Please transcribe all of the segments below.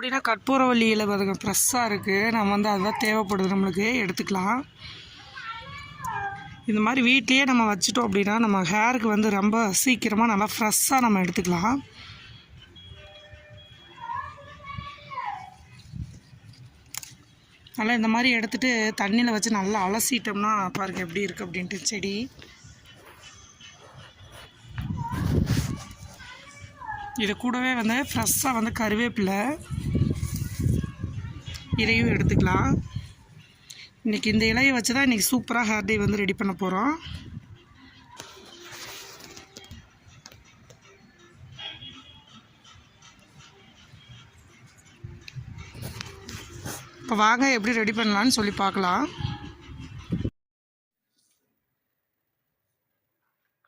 அப்படின்னா கற்பூரவல்லி இலை பாருங்க ஃப்ரெஷ்ஷாக இருக்குது நம்ம வந்து அதுதான் தேவைப்படுது நம்மளுக்கு. எடுத்துக்கலாம். இந்த மாதிரி வீட்லேயே நம்ம வச்சுட்டோம் அப்படின்னா நம்ம ஹேருக்கு வந்து ரொம்ப சீக்கிரமாக நல்லா ஃப்ரெஷ்ஷாக நம்ம எடுத்துக்கலாம். நல்லா இந்த மாதிரி எடுத்துகிட்டு தண்ணியில் வச்சு நல்லா அலசிட்டோம்னா பாருங்கள் எப்படி இருக்குது அப்படின்ட்டு செடி. இது கூடவே வந்து ஃப்ரெஷ்ஷாக வந்து கருவேப்பிலை. இதையும் எடுத்துக்கலாம். இன்றைக்கி இந்த இலையை வச்சு தான் இன்றைக்கி சூப்பராக ஹேர் டே வந்து ரெடி பண்ண போகிறோம் இப்போ வாங்க எப்படி ரெடி பண்ணலான்னு சொல்லி பார்க்கலாம்.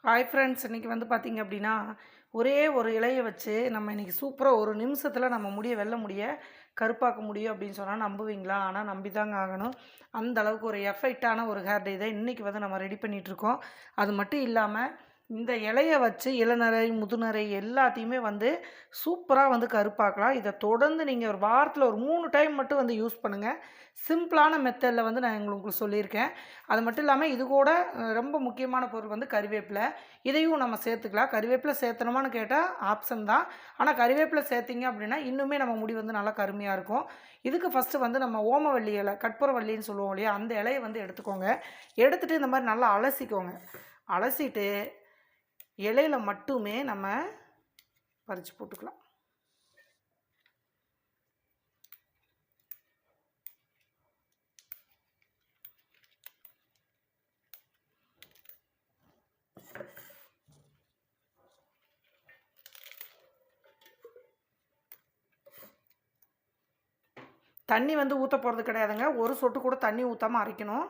ஹாய் ஃப்ரெண்ட்ஸ் இன்றைக்கி வந்து பார்த்திங்க அப்படின்னா ஒரே ஒரு இலையை வச்சு நம்ம இன்றைக்கி சூப்பராக ஒரு நிமிஷத்தில் நம்ம முடிய வெல்ல முடிய கருப்பாக்க முடியும் அப்படின்னு சொன்னால் நம்புவீங்களா? ஆனால் நம்பி தாங்க ஆகணும். அந்த அளவுக்கு ஒரு எஃபெக்டான ஒரு ஹேர் டே தான் இன்றைக்கி வந்து நம்ம ரெடி பண்ணிகிட்ருக்கோம் அது மட்டும் இல்லாமல் இந்த இலையை வச்சு இளநரை முதுநரை எல்லாத்தையுமே வந்து சூப்பராக வந்து கருப்பாக்கலாம். இதை தொடர்ந்து நீங்கள் ஒரு வாரத்தில் ஒரு மூணு டைம் மட்டும் வந்து யூஸ் பண்ணுங்கள் சிம்பிளான மெத்தடில் வந்து நான் உங்களுக்கு சொல்லியிருக்கேன். அது மட்டும் இல்லாமல் இது கூட ரொம்ப முக்கியமான பொருள் வந்து கறிவேப்பிலை. இதையும் நம்ம சேர்த்துக்கலாம். கறிவேப்பிலை சேர்த்தணுமான்னு கேட்டால் ஆப்ஷன் தான். ஆனால் கறிவேப்பிலை சேர்த்திங்க அப்படின்னா இன்னுமே நம்ம முடி வந்து நல்லா கருமையாக இருக்கும். இதுக்கு ஃபஸ்ட்டு வந்து நம்ம ஓமவள்ளி இலை கற்பூரவள்ளின்னு சொல்லுவோம் இல்லையா? அந்த இலையை வந்து எடுத்துக்கோங்க. எடுத்துகிட்டு இந்த மாதிரி நல்லா அலசிக்கோங்க. அலசிட்டு இலையில மட்டுமே நம்ம பறித்து போட்டுக்கலாம். தண்ணி வந்து ஊற்ற போகிறது கிடையாதுங்க. ஒரு சொட்டு கூட தண்ணி ஊற்றாமல் அரைக்கணும்.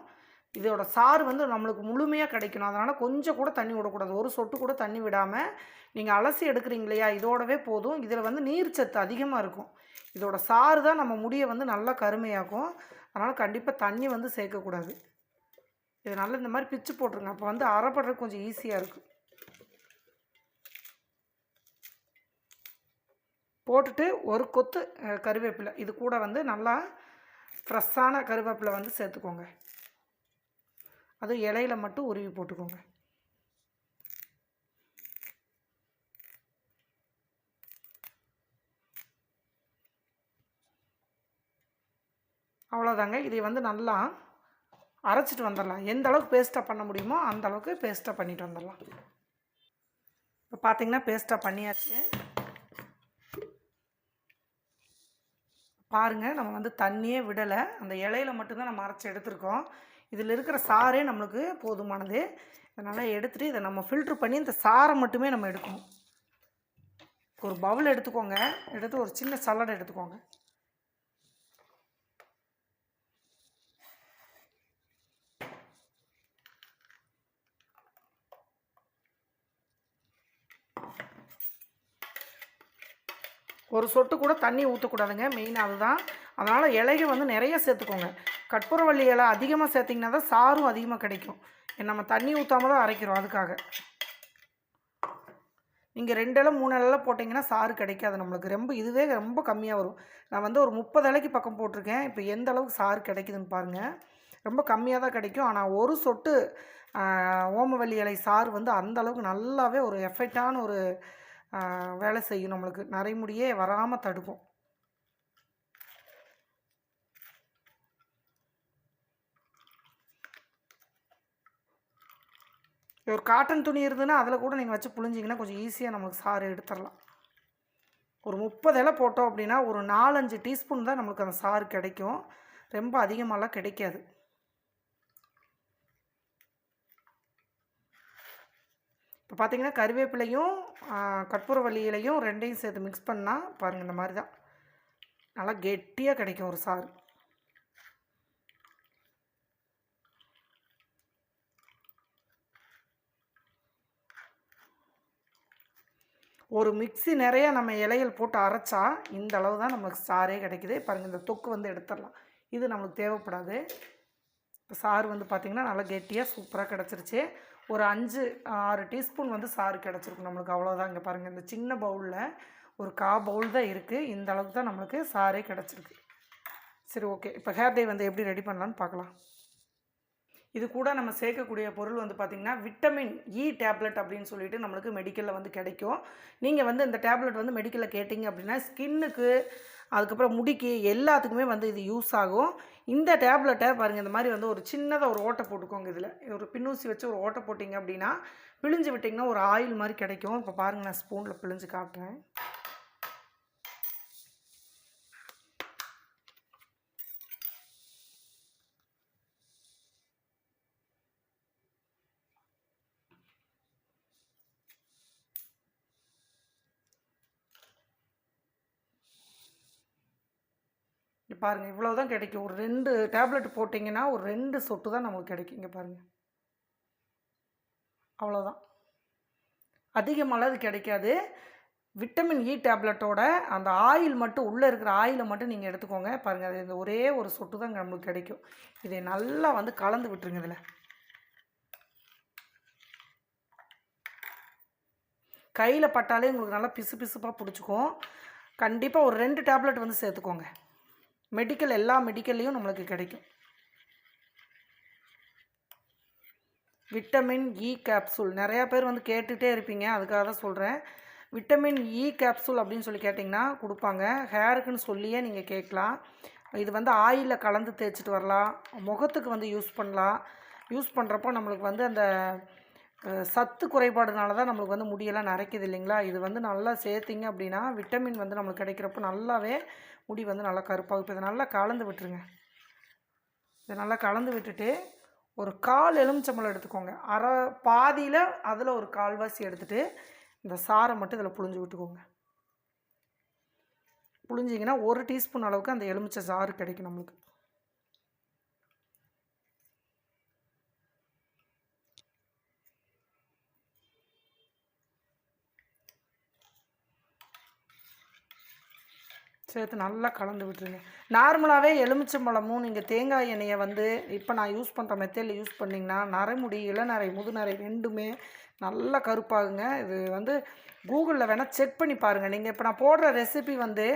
இதோட சாறு வந்து நம்மளுக்கு முழுமையாக கிடைக்கணும். அதனால் கொஞ்சம் கூட தண்ணி விடக்கூடாது. ஒரு சொட்டு கூட தண்ணி விடாமல் நீங்கள் அலசி எடுக்கிறீங்க இல்லையா? இதோடவே போதும். இதில் வந்து நீர் சத்து அதிகமாக இருக்கும். இதோட சாறு தான் நம்ம முடியை வந்து நல்லா கருமையாக்கும். அதனால் கண்டிப்பாக தண்ணி வந்து சேர்க்கக்கூடாது. இதனால் இந்த மாதிரி பிச்சு போட்டுருங்க. அப்போ வந்து அறப்படுறது கொஞ்சம் ஈஸியாக இருக்கும் போட்டுட்டு ஒரு கொத்து கருவேப்பிலை. இது கூட வந்து நல்லா ஃப்ரெஷ்ஷான கருவேப்பிலை வந்து சேர்த்துக்கோங்க. அதுவும் இலையில மட்டும் உருவி போட்டுக்கோங்க. அவ்வளோதாங்க இதை வந்து நல்லா அரைச்சிட்டு வந்துடலாம். எந்த அளவுக்கு பேஸ்ட்டாக பண்ண முடியுமோ அந்த அளவுக்கு பேஸ்ட்டாக பண்ணிட்டு வந்துடலாம். இப்போ பார்த்தீங்கன்னா பேஸ்ட்டாக பண்ணியாச்சு. பாருங்கள் நம்ம வந்து தண்ணியே விடலை. அந்த இலையில மட்டும்தான் நம்ம அரைச்சி எடுத்திருக்கோம். இதில் இருக்கிற சாரே நம்மளுக்கு போதுமானது. அதனால் எடுத்துகிட்டு இதை நம்ம ஃபில்ட்ரு பண்ணி இந்த சாரை மட்டுமே நம்ம எடுக்கணும். ஒரு பவுல் எடுத்துக்கோங்க. எடுத்து ஒரு சின்ன சல்லடை எடுத்துக்கோங்க. ஒரு சொட்டு கூட தண்ணி ஊற்றக்கூடாதுங்க மெயின் அதுதான். அதனால் இலைகள் வந்து நிறைய சேர்த்துக்கோங்க. கற்பூரவள்ளி இலை அதிகமாக சேர்த்திங்கன்னா தான் சாரும் அதிகமாக கிடைக்கும். நம்ம தண்ணி ஊற்றாம தான் அரைக்கிறோம் அதுக்காக. நீங்கள் ரெண்டு இலை மூணு இலைலாம் போட்டிங்கன்னா சாறு கிடைக்காது நம்மளுக்கு. ரொம்ப இதுவே ரொம்ப கம்மியாக வரும். நான் வந்து ஒரு முப்பது இலைக்கு பக்கம் போட்டிருக்கேன். இப்போ எந்த அளவுக்கு சாறு கிடைக்குதுன்னு பாருங்கள் ரொம்ப கம்மியாக தான் கிடைக்கும். ஆனால் ஒரு சொட்டு ஓமவல்லி இலை சாறு வந்து அந்த அளவுக்கு நல்லாவே ஒரு எஃபெக்டான ஒரு வேலை செய்யும் நம்மளுக்கு. நரைமுடியே வராமல் தடுக்கும். ஒரு காட்டன் துணி இருந்ததுன்னா அதில் கூட நீங்கள் வச்சு புழிஞ்சிங்கன்னா கொஞ்சம் ஈஸியாக நம்மளுக்கு சாறு எடுத்துடலாம். ஒரு முப்பது இலை போட்டோம் அப்படின்னா ஒரு நாலஞ்சு டீஸ்பூன் தான் நம்மளுக்கு அந்த சாறு கிடைக்கும். ரொம்ப அதிகமாகலாம் கிடைக்காது. இப்போ பார்த்தீங்கன்னா கருவேப்பிலையும் கற்பூரவல்லியிலையும் ரெண்டையும் சேர்த்து மிக்ஸ் பண்ணால் பாருங்கள் இந்த மாதிரி தான். நல்லா கெட்டியாக கிடைக்கும் ஒரு சாறு. ஒரு மிக்ஸி நிறையா நம்ம இலைகள் போட்டு அரைச்சா இந்த அளவு தான் நமக்கு சாரே கிடைக்கிது. பாருங்கள் இந்த தொக்கு வந்து எடுத்துடலாம். இது நம்மளுக்கு தேவைப்படாது. இப்போ சாறு வந்து பார்த்திங்கன்னா நல்லா கெட்டியாக சூப்பராக கிடச்சிருச்சு. ஒரு அஞ்சு ஆறு டீஸ்பூன் வந்து சாறு கிடச்சிருக்கும் நம்மளுக்கு. அவ்வளோதான் இங்கே பாருங்கள் இந்த சின்ன பவுலில் ஒரு கா பவுல் தான் இருக்குது இந்த அளவுக்கு தான் நம்மளுக்கு சாரே கிடச்சிருக்கு. சரி ஓகே இப்போ ஹேர் டே வந்து எப்படி ரெடி பண்ணலான்னு பார்க்கலாம் இது கூட நம்ம சேர்க்கக்கூடிய பொருள் வந்து பார்த்திங்கன்னா விட்டமின் இ e டேப்லெட் அப்படின்னு சொல்லிட்டு நம்மளுக்கு மெடிக்கலில் வந்து கிடைக்கும். நீங்கள் வந்து இந்த டேப்லெட் வந்து மெடிக்கலில் கேட்டிங்க அப்படின்னா ஸ்கின்னுக்கு அதுக்கப்புறம் முடிக்கு எல்லாத்துக்குமே வந்து இது யூஸ் ஆகும். இந்த டேப்லெட்டை பாருங்கள் இந்த மாதிரி வந்து ஒரு சின்னதாக ஒரு ஓட்டை போட்டுக்கோங்க இதில். ஒரு பின்னூசி வச்சு ஒரு ஓட்டை போட்டிங்க அப்படின்னா பிழிஞ்சு விட்டிங்கன்னா ஒரு ஆயில் மாதிரி கிடைக்கும். இப்போ பாருங்கள் நான் ஸ்பூனில் பிழிஞ்சு காட்டுறேன். பாருங்கள் இவ்வளோ தான் கிடைக்கும். ஒரு ரெண்டு டேப்லெட் போட்டிங்கன்னா ஒரு ரெண்டு சொட்டு தான் நமக்கு கிடைக்கும். இங்கே பாருங்கள் அவ்வளோதான் அதிகமாக அது கிடைக்காது. விட்டமின் இ டேப்லெட்டோட அந்த ஆயில் மட்டும் உள்ளே இருக்கிற ஆயிலை மட்டும் நீங்கள் எடுத்துக்கோங்க. பாருங்கள் அது இந்த ஒரே ஒரு சொட்டு தான் நமக்கு கிடைக்கும். இதை நல்லா வந்து கலந்து விட்டுருங்க இதில். கையில் பட்டாலே உங்களுக்கு நல்லா பிசு பிசுப்பாக பிடிச்சிக்கும். கண்டிப்பாக ஒரு ரெண்டு டேப்லெட் வந்து சேர்த்துக்கோங்க. மெடிக்கல் எல்லா மெடிக்கல்லையும் நம்மளுக்கு கிடைக்கும். விட்டமின் இ கேப்சூல் நிறையா பேர் வந்து கேட்டுகிட்டே இருப்பீங்க அதுக்காக தான் சொல்கிறேன் விட்டமின் இ கேப்சூல் அப்படின்னு சொல்லி கேட்டிங்கன்னா கொடுப்பாங்க. ஹேருக்குன்னு சொல்லியே நீங்கள் கேட்கலாம். இது வந்து ஆயிலில் கலந்து தேய்ச்சிட்டு வரலாம். முகத்துக்கு வந்து யூஸ் பண்ணலாம். யூஸ் பண்ணுறப்போ நம்மளுக்கு வந்து அந்த சத்து குறைபாடுனால தான் நம்மளுக்கு வந்து முடியெல்லாம் நரைக்குது இல்லைங்களா? இது வந்து நல்லா சேர்த்திங்க அப்படின்னா விட்டமின் வந்து நம்மளுக்கு கிடைக்கிறப்போ நல்லாவே முடி வந்து நல்லா கருப்பாகும் இப்போ இதை நல்லா கலந்து விட்டுருங்க. இதை நல்லா கலந்து விட்டுட்டு ஒரு கால் எலுமிச்சம்பழம் எடுத்துக்கோங்க. அரை பாதியில் அதில் ஒரு கால்வாசி எடுத்துகிட்டு இந்த சாறை மட்டும் இதில் புழிஞ்சு விட்டுக்கோங்க. புழிஞ்சிங்கன்னா ஒரு டீஸ்பூன் அளவுக்கு அந்த எலுமிச்சை சாறு கிடைக்கும் நம்மளுக்கு. சேர்த்து நல்லா கலந்து விட்டுருங்க. நார்மலாகவே எலுமிச்சம்பழமும் நீங்கள் தேங்காய் எண்ணெயை வந்து இப்போ நான் யூஸ் பண்ணுற மெத்தடில் யூஸ் பண்ணிங்கன்னா நரைமுடி இளநரை முதுநரை ரெண்டுமே நல்லா கருப்பாகுங்க. இது வந்து கூகுளில் வேணால் செக் பண்ணி பாருங்கள் நீங்கள் இப்போ நான் போடுற ரெசிபி வந்து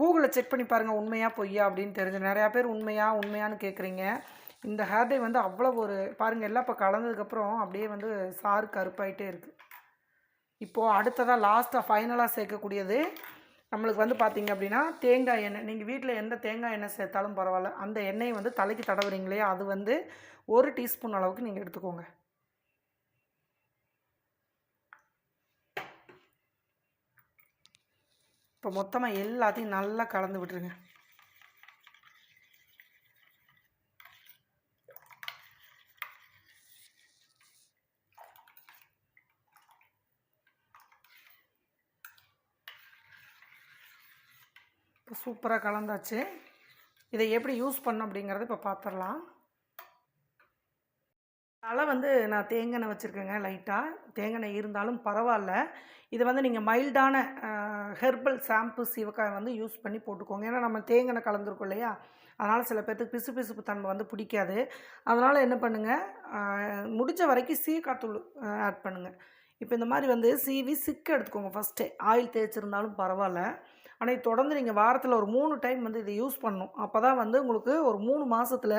கூகுளில் செக் பண்ணி பாருங்கள் உண்மையாக பொய்யா அப்படின்னு தெரிஞ்சு நிறையா பேர் உண்மையாக உண்மையான்னு கேட்குறீங்க இந்த ஹேர்டே வந்து அவ்வளோ ஒரு பாருங்கள் எல்லாம் இப்போ கலந்ததுக்கப்புறம் அப்படியே வந்து சாறு கருப்பாயிட்டே இருக்குது இப்போது அடுத்ததாக லாஸ்ட்டாக ஃபைனலாக சேர்க்கக்கூடியது நம்மளுக்கு வந்து பார்த்தீங்க அப்படின்னா தேங்காய் எண்ணெய் நீங்கள் வீட்டில் எந்த தேங்காய் எண்ணெய் சேர்த்தாலும் பரவாயில்ல. அந்த எண்ணெயை வந்து தலைக்கு தடவுறீங்களே அது வந்து ஒரு டீஸ்பூன் அளவுக்கு நீங்கள் எடுத்துக்கோங்க. இப்போ மொத்தமாக எல்லாத்தையும் நல்லா கலந்து விட்டுருங்க. இப்போ சூப்பராக கலந்தாச்சு. இதை எப்படி யூஸ் பண்ண அப்படிங்கிறத இப்போ பார்த்துடலாம் தலை வந்து நான் தேங்காய் வச்சுருக்கேங்க லைட்டாக தேங்காய் இருந்தாலும் பரவாயில்ல. இது வந்து நீங்கள் மைல்டான ஹெர்பல் ஷாம்பு சீவக்காய் வந்து யூஸ் பண்ணி போட்டுக்கோங்க. ஏன்னா நம்ம தேங்காய் கலந்துருக்கோம் இல்லையா? அதனால் சில பேர்த்துக்கு பிசு பிசுப்பு தன்மை வந்து பிடிக்காது. அதனால் என்ன பண்ணுங்கள் முடிஞ்ச வரைக்கும் சீக்காத்தூள் ஆட் பண்ணுங்கள் இப்போ இந்த மாதிரி வந்து சீவி சிக்கு எடுத்துக்கோங்க ஃபஸ்ட்டே ஆயில் தேய்ச்சிருந்தாலும் பரவாயில்ல. ஆனால் இது தொடர்ந்து நீங்கள் வாரத்தில் ஒரு மூணு டைம் வந்து இதை யூஸ் பண்ணணும். அப்போ தான் வந்து உங்களுக்கு ஒரு மூணு மாதத்தில்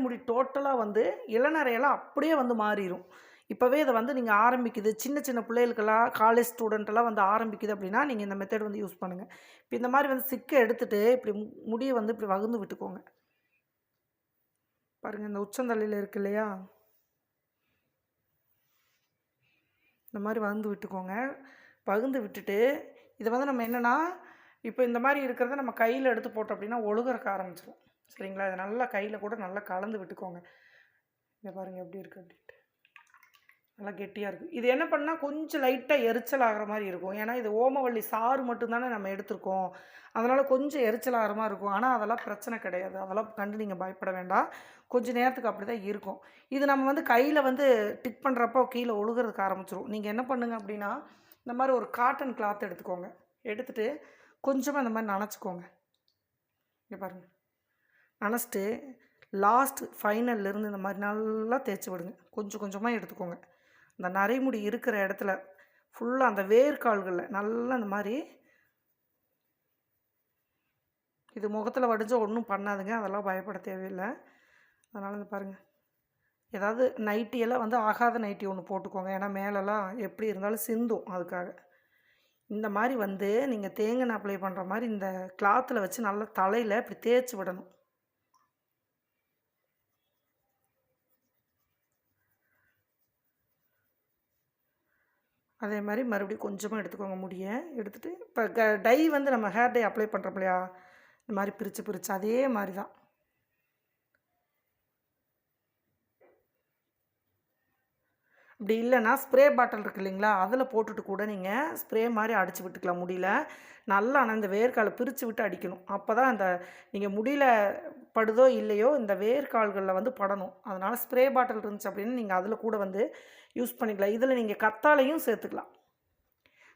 முடி டோட்டலாக வந்து இளநறையெல்லாம் அப்படியே வந்து மாறிடும் இப்போவே இதை வந்து நீங்கள் ஆரம்பிக்குது. சின்ன சின்ன பிள்ளைகளுக்கெல்லாம் காலேஜ் ஸ்டூடெண்ட்டெல்லாம் வந்து ஆரம்பிக்குது அப்படின்னா நீங்கள் இந்த மெத்தட் வந்து யூஸ் பண்ணுங்கள் இப்போ இந்த மாதிரி வந்து சிக்கை எடுத்துகிட்டு இப்படி மு- முடியை வந்து இப்படி வகுந்து விட்டுக்கோங்க. பாருங்கள் இந்த உச்சந்தலையில் இருக்கு இல்லையா? இந்த மாதிரி வகுந்து விட்டுக்கோங்க. பகுந்து விட்டுட்டு இது வந்து நம்ம என்னென்னா இப்போ இந்த மாதிரி இருக்கிறத நம்ம கையில் எடுத்து போட்டோம் அப்படின்னா ஒழுகுறக்க ஆரம்பிச்சிடும் சரிங்களா? இதை நல்லா கையில் கூட நல்லா கலந்து விட்டுக்கோங்க. இங்கே பாருங்கள் எப்படி இருக்குது அப்படின்ட்டு. நல்லா கெட்டியாக இருக்குது இது என்ன பண்ணால் கொஞ்சம் லைட்டாக எரிச்சல் ஆகிற மாதிரி இருக்கும். ஏன்னா இது ஓமவள்ளி சாறு மட்டும்தானே நம்ம எடுத்திருக்கோம். அதனால் கொஞ்சம் எரிச்சல் ஆகிற மாதிரி இருக்கும். ஆனால் அதெல்லாம் பிரச்சனை கிடையாது. அதெல்லாம் கண்டு நீங்கள் பயப்பட வேண்டாம். கொஞ்சம் நேரத்துக்கு அப்படி தான் இருக்கும். இது நம்ம வந்து கையில் வந்து டிக் பண்ணுறப்போ கீழே ஒழுகுறதுக்கு ஆரம்பிச்சிரும். நீங்கள் என்ன பண்ணுங்க அப்படின்னா இந்த மாதிரி ஒரு காட்டன் கிளாத் எடுத்துக்கோங்க. எடுத்துகிட்டு கொஞ்சமாக இந்த மாதிரி நனச்சிக்கோங்க. இங்கே பாருங்கள் நனச்சிட்டு லாஸ்ட் ஃபைனல்லேருந்து இந்த மாதிரி நல்லா தேய்ச்சி விடுங்க. கொஞ்சம் கொஞ்சமாக எடுத்துக்கோங்க. அந்த நரைமுடி இருக்கிற இடத்துல ஃபுல்லாக அந்த வேர்கால்களில் நல்லா இந்த மாதிரி இது முகத்தில் வடிஞ்சால் ஒன்றும் பண்ணாதுங்க. அதெல்லாம் பயப்பட தேவையில்லை. அதனால் இந்த பாருங்கள் ஏதாவது நைட்டியெல்லாம் வந்து ஆகாத நைட்டி ஒன்று போட்டுக்கோங்க. ஏன்னா மேலெல்லாம் எப்படி இருந்தாலும் சிந்தும் அதுக்காக. இந்த மாதிரி வந்து நீங்கள் தேங்காய் அப்ளை பண்ணுற மாதிரி இந்த கிளாத்தில் வச்சு நல்லா தலையில் இப்படி தேய்ச்சி விடணும். அதே மாதிரி மறுபடியும் கொஞ்சமாக எடுத்துக்கோங்க முடிய. எடுத்துகிட்டு இப்போ க டை வந்து நம்ம ஹேர் டை அப்ளை பண்ணுறோம் இல்லையா? இந்த மாதிரி பிரித்து பிரித்து அதே மாதிரி தான். அப்படி இல்லைன்னா ஸ்ப்ரே பாட்டில் இருக்கு இல்லைங்களா? அதில் போட்டுட்டு கூட நீங்கள் ஸ்ப்ரே மாதிரி அடித்து விட்டுக்கலாம் முடியல. நல்லா ஆனால் இந்த வேர்க்காலை பிரித்து விட்டு அடிக்கணும். அப்போ தான் அந்த நீங்கள் முடியல படுதோ இல்லையோ இந்த வேர்க்கால்களில் வந்து படணும். அதனால் ஸ்ப்ரே பாட்டில் இருந்துச்சு அப்படின்னு நீங்கள் அதில் கூட வந்து யூஸ் பண்ணிக்கலாம். இதில் நீங்கள் கத்தாலையும் சேர்த்துக்கலாம்.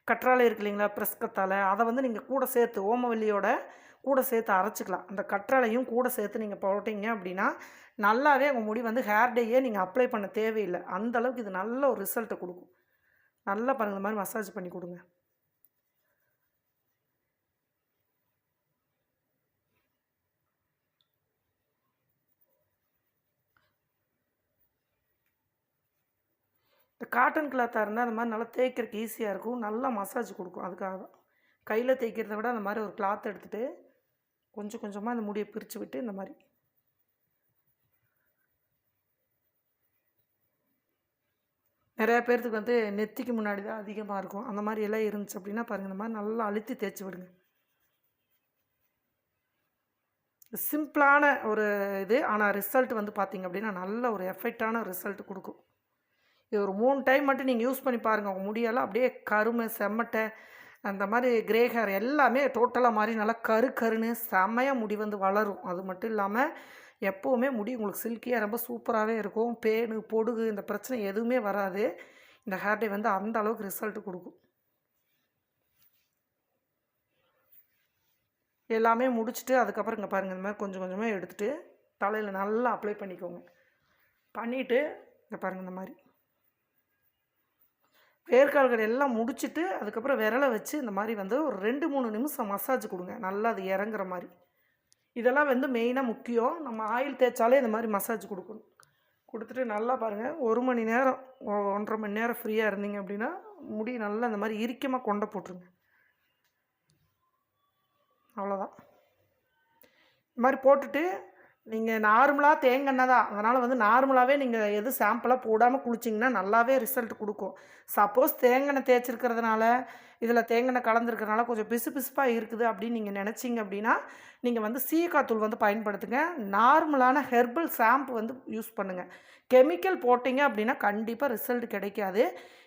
கற்றாழை இருக்கு இல்லைங்களா? ப்ரெஸ் கத்தாழை அதை வந்து நீங்கள் கூட சேர்த்து ஓமவல்லியோட கூட சேர்த்து அரைச்சிக்கலாம். அந்த கற்றாழையும் கூட சேர்த்து நீங்கள் போட்டிங்க அப்படின்னா நல்லாவே உங்கள் முடி வந்து ஹேர் டேயே நீங்கள் அப்ளை பண்ண தேவையில்லை. அந்த அளவுக்கு இது நல்ல ஒரு ரிசல்ட்டை கொடுக்கும். நல்லா பாருங்கள் இந்த மாதிரி மசாஜ் பண்ணி கொடுங்க. இந்த காட்டன் கிளாத்தாக இருந்தால் அந்த மாதிரி நல்லா தேய்க்கிறதுக்கு ஈஸியாக இருக்கும். நல்லா மசாஜ் கொடுக்கும். அதுக்காக தான். கையில் தேய்க்கிறத விட அந்த மாதிரி ஒரு கிளாத் எடுத்துகிட்டு கொஞ்சம் கொஞ்சமாக அந்த முடியை பிரித்து விட்டு இந்த மாதிரி. நிறையா பேர்த்துக்கு வந்து நெத்திக்கு முன்னாடி தான் அதிகமாக இருக்கும். அந்த மாதிரி எல்லாம் இருந்துச்சு அப்படின்னா பாருங்கள் இந்த மாதிரி நல்லா அழுத்தி தேய்ச்சி விடுங்க. சிம்பிளான ஒரு இது. ஆனால் ரிசல்ட் வந்து பார்த்திங்க அப்படின்னா நல்ல ஒரு எஃபெக்டான ரிசல்ட் கொடுக்கும். இது ஒரு மூணு டைம் மட்டும் நீங்கள் யூஸ் பண்ணி பாருங்கள் உங்கள் முடியெல்லாம் அப்படியே கருமை செம்மட்டை அந்த மாதிரி கிரே ஹேர் எல்லாமே டோட்டலாக மாதிரி நல்லா கரு கருன்னு செம்மையாக முடி வந்து வளரும். அது மட்டும் இல்லாமல் எப்போவுமே முடி உங்களுக்கு சில்கியாக ரொம்ப சூப்பராகவே இருக்கும். பேனு பொடுகு இந்த பிரச்சனை எதுவுமே வராது. இந்த ஹேர் டே வந்து அந்த அளவுக்கு ரிசல்ட் கொடுக்கும். எல்லாமே முடிச்சுட்டு அதுக்கப்புறம் இங்கே பாருங்கள் இந்த மாதிரி கொஞ்சம் கொஞ்சமாக எடுத்துகிட்டு தலையில் நல்லா அப்ளை பண்ணிக்கோங்க. பண்ணிவிட்டு இங்கே பாருங்கள் இந்த மாதிரி. வேர்க்கால்கள் எல்லாம் முடிச்சுட்டு அதுக்கப்புறம் விரலை வச்சு இந்த மாதிரி வந்து ஒரு ரெண்டு மூணு நிமிஷம் மசாஜ் கொடுங்க. நல்லா அது இறங்குற மாதிரி. இதெல்லாம் வந்து மெயினாக முக்கியம். நம்ம ஆயில் தேய்ச்சாலே இந்த மாதிரி மசாஜ் கொடுக்கணும். கொடுத்துட்டு நல்லா பாருங்கள் ஒரு மணி நேரம் ஒன்றரை மணி நேரம் ஃப்ரீயாக இருந்தீங்க அப்படின்னா முடி நல்லா இந்த மாதிரி இறுக்கமாக கொண்டை போட்டுருங்க. அவ்வளோதான் இந்த மாதிரி போட்டுட்டு நீங்கள் நார்மலாக தேங்கெண்ணெய் தான். அதனால் வந்து நார்மலாகவே நீங்கள் எது சாம்பிளாக போடாமல் குளிச்சிங்கன்னா நல்லாவே ரிசல்ட் கொடுக்கும். சப்போஸ் தேங்கெண்ணெய் தேய்ச்சிருக்கிறதுனால இதில் தேங்கெண்ணெய் கலந்துருக்கிறனால கொஞ்சம் பிசு பிசுப்பாக இருக்குது அப்படின்னு நீங்கள் நினச்சிங்க அப்படின்னா நீங்கள் வந்து சீக்காத்தூள் வந்து பயன்படுத்துங்க. நார்மலான ஹெர்பல் ஷாம்பு வந்து யூஸ் பண்ணுங்கள் கெமிக்கல் போட்டிங்க அப்படின்னா கண்டிப்பாக ரிசல்ட் கிடைக்காது.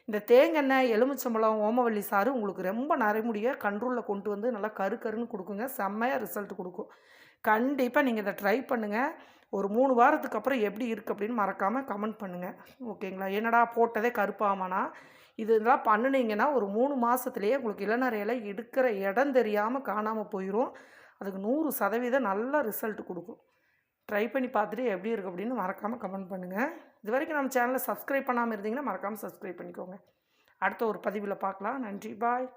இந்த தேங்கெண்ணெய் எலுமிச்சம்பழம் ஓமவல்லி சாறு உங்களுக்கு ரொம்ப நரைமுடியை கண்ட்ரோலில் கொண்டு வந்து நல்லா கரு கருன்னு கொடுக்குங்க. செம்மையாக ரிசல்ட் கொடுக்கும். கண்டிப்பாக நீங்கள் இதை ட்ரை பண்ணுங்கள் ஒரு மூணு வாரத்துக்கு அப்புறம் எப்படி இருக்குது அப்படின்னு மறக்காமல் கமெண்ட் பண்ணுங்கள் ஓகேங்களா? என்னடா போட்டதே கருப்பாமனா இது இதெல்லாம் பண்ணுனீங்கன்னா ஒரு மூணு மாதத்துலேயே உங்களுக்கு இளநறையில் எடுக்கிற இடம் தெரியாமல் காணாமல் போயிடும் அதுக்கு நூறு சதவீதம் நல்ல ரிசல்ட் கொடுக்கும். ட்ரை பண்ணி பார்த்துட்டு எப்படி இருக்குது அப்படின்னு மறக்காமல் கமெண்ட் பண்ணுங்கள் இது வரைக்கும் நம்ம சேனலை சப்ஸ்கிரைப் பண்ணாமல் இருந்தீங்கன்னா மறக்காமல் சப்ஸ்கிரைப் பண்ணிக்கோங்க. அடுத்த ஒரு பதிவில் பார்க்கலாம். நன்றி. பாய்